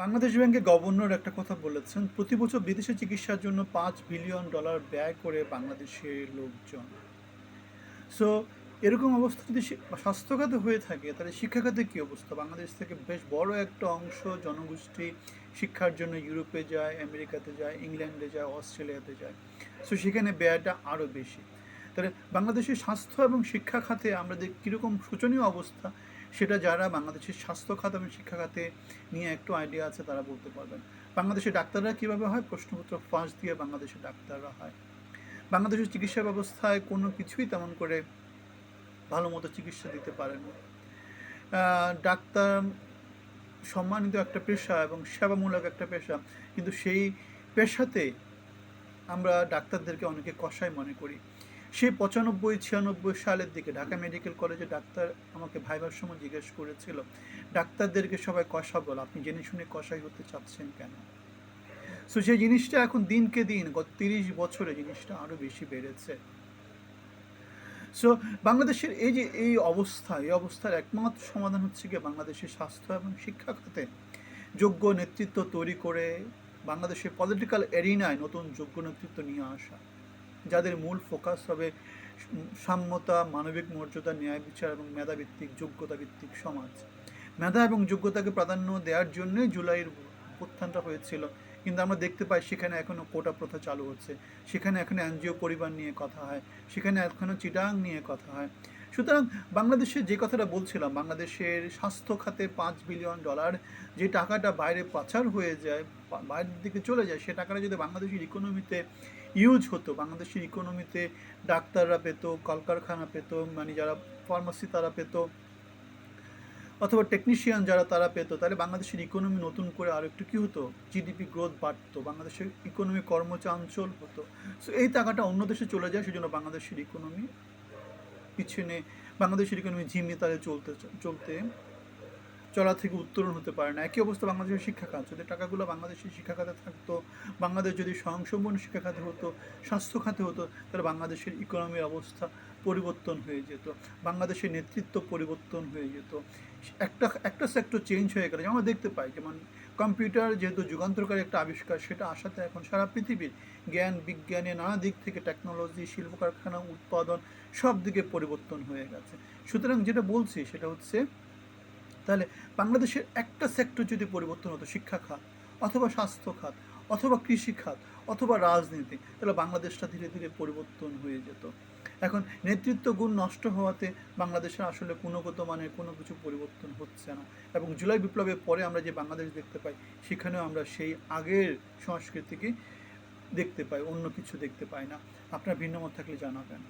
বাংলাদেশ ব্যাংকের গভর্নর একটা কথা বলেছেন, প্রতি বছর বিদেশে চিকিৎসার জন্য পাঁচ বিলিয়ন ডলার ব্যয় করে বাংলাদেশের লোকজন। সো এরকম অবস্থা যদি স্বাস্থ্যখাতে হয়ে থাকে, তাহলে শিক্ষাখাতে কী অবস্থা? বাংলাদেশ থেকে বেশ বড় একটা অংশ জনগোষ্ঠী শিক্ষার জন্য ইউরোপে যায়, আমেরিকাতে যায়, ইংল্যান্ডে যায়, অস্ট্রেলিয়াতে যায়। সো সেখানে ব্যয়টা আরও বেশি। তাহলে বাংলাদেশের স্বাস্থ্য এবং শিক্ষা খাতে আমাদের কীরকম শোচনীয় অবস্থা সেটা যারা বাংলাদেশের স্বাস্থ্য খাত এবং শিক্ষা খাতে নিয়ে একটু আইডিয়া আছে, তারা বলতে পারবেন। বাংলাদেশের ডাক্তাররা কীভাবে হয়? প্রশ্নপত্র ফাঁস দিয়ে বাংলাদেশের ডাক্তাররা হয়। বাংলাদেশের চিকিৎসা ব্যবস্থায় কোনো কিছুই তেমন করে ভালো মতো চিকিৎসা দিতে পারে না। ডাক্তার সম্মানিত একটা পেশা এবং সেবামূলক একটা পেশা, কিন্তু সেই পেশাতে আমরা ডাক্তারদেরকে অনেকে কষাই মনে করি। সেই পঁচানব্বই, ছিয়ানব্বই সালের দিকে ঢাকা মেডিকেল কলেজে ডাক্তার আমাকে ভাইবার সময় জিজ্ঞেস করেছিল, ডাক্তারদেরকে সবাই কষা বল, আপনি জেনে শুনে কষাই হতে চাচ্ছেন কেন? সো সেই জিনিসটা এখন দিনকে দিন, গত তিরিশ বছরে জিনিসটা আরও বেশি বেড়েছে। সো বাংলাদেশের এই যে এই অবস্থা, এই অবস্থার একমাত্র সমাধান হচ্ছে গিয়ে বাংলাদেশের স্বাস্থ্য এবং শিক্ষা খাতে। যোগ্য নেতৃত্ব তৈরি করে বাংলাদেশের পলিটিক্যাল এরিনায় নতুন যোগ্য নেতৃত্ব নিয়ে আসা। যাদের মূল ফোকাস হবে সাম্যতা, মানবিক মর্যাদা, ন্যায় বিচার এবং মেধাভিত্তিক যোগ্যতা ভিত্তিক সমাজ। মেধা এবং যোগ্যতাকে প্রাধান্য দেওয়ার জন্যই জুলাইয়ের উত্থানটা হয়েছিল। কিন্তু আমরা দেখতে পাই সেখানে এখনও কোটা প্রথা চালু হচ্ছে। সেখানে এখনও এনজিও পরিবার নিয়ে কথা হয়। সেখানে এখনও চিটাং নিয়ে কথা হয়। সুতরাং বাংলাদেশের যে কথাটা বলছিলাম, বাংলাদেশের স্বাস্থ্য খাতে পাঁচ বিলিয়ন ডলার যে টাকাটা বাইরে পাচার হয়ে যায় বাইরের দিকে চলে যায়, সে টাকাটা যদি বাংলাদেশের ইকোনমিতে ইউজ হতো, বাংলাদেশের ইকোনমিতে ডাক্তাররা পেত, কলকারখানা পেত মানে যারা ফার্মাসি তারা পেত, অথবা টেকনিশিয়ান যারা তারা পেতো, তাহলে বাংলাদেশের ইকোনমি নতুন করে আরও একটু কী হতো? জিডিপি গ্রোথ বাড়তো, বাংলাদেশের ইকোনমি কর্মচাঞ্চল হতো। সো এই টাকাটা অন্য দেশে চলে যায়, সেজন্য বাংলাদেশের ইকোনমি পিছনে বাংলাদেশের ইকোনমি ঝিমিয়ে তালে চলতে চলতে চলা থেকে উত্তরণ হতে পারে না। একই অবস্থা বাংলাদেশের শিক্ষা খাত যদি টাকাগুলো বাংলাদেশের শিক্ষা খাতে থাকতো, বাংলাদেশ যদি স্বয়ংসম্পূর্ণ শিক্ষা খাতে হতো স্বাস্থ্য খাতে হতো, তাহলে বাংলাদেশের ইকোনমির অবস্থা পরিবর্তন হয়ে যেত। বাংলাদেশের নেতৃত্ব পরিবর্তন হয়ে যেত। একটা একটা সেক্টর চেঞ্জ হয়ে গেলে। আমরা দেখতে পাই যেমন কম্পিউটার যেহেতু যুগান্তরকারী একটা আবিষ্কার, সেটা আসাতে এখন সারা পৃথিবীর জ্ঞান, বিজ্ঞানে নানা দিক থেকে টেকনোলজি শিল্প কারখানা উৎপাদন সব দিকে পরিবর্তন হয়ে গেছে। সুতরাং যেটা বলছি সেটা হচ্ছে তাহলে বাংলাদেশের একটা সেক্টর যদি পরিবর্তন হতো, শিক্ষা খাত, অথবা স্বাস্থ্য খাত, অথবা কৃষি খাত, অথবা রাজনীতি, তাহলে বাংলাদেশটা ধীরে ধীরে পরিবর্তন হয়ে যেত। এখন নেতৃত্ব গুণ নষ্ট হওয়াতে বাংলাদেশের আসলে গুণগত মানের কোনো কিছু পরিবর্তন হচ্ছে না এবং জুলাই বিপ্লবের পরে আমরা যে বাংলাদেশ দেখতে পাই, সেখানেও আমরা সেই আগের সংস্কৃতিকে দেখতে পাই, অন্য কিছু দেখতে পাই না। আপনার ভিন্ন মত থাকলে জানাবেন।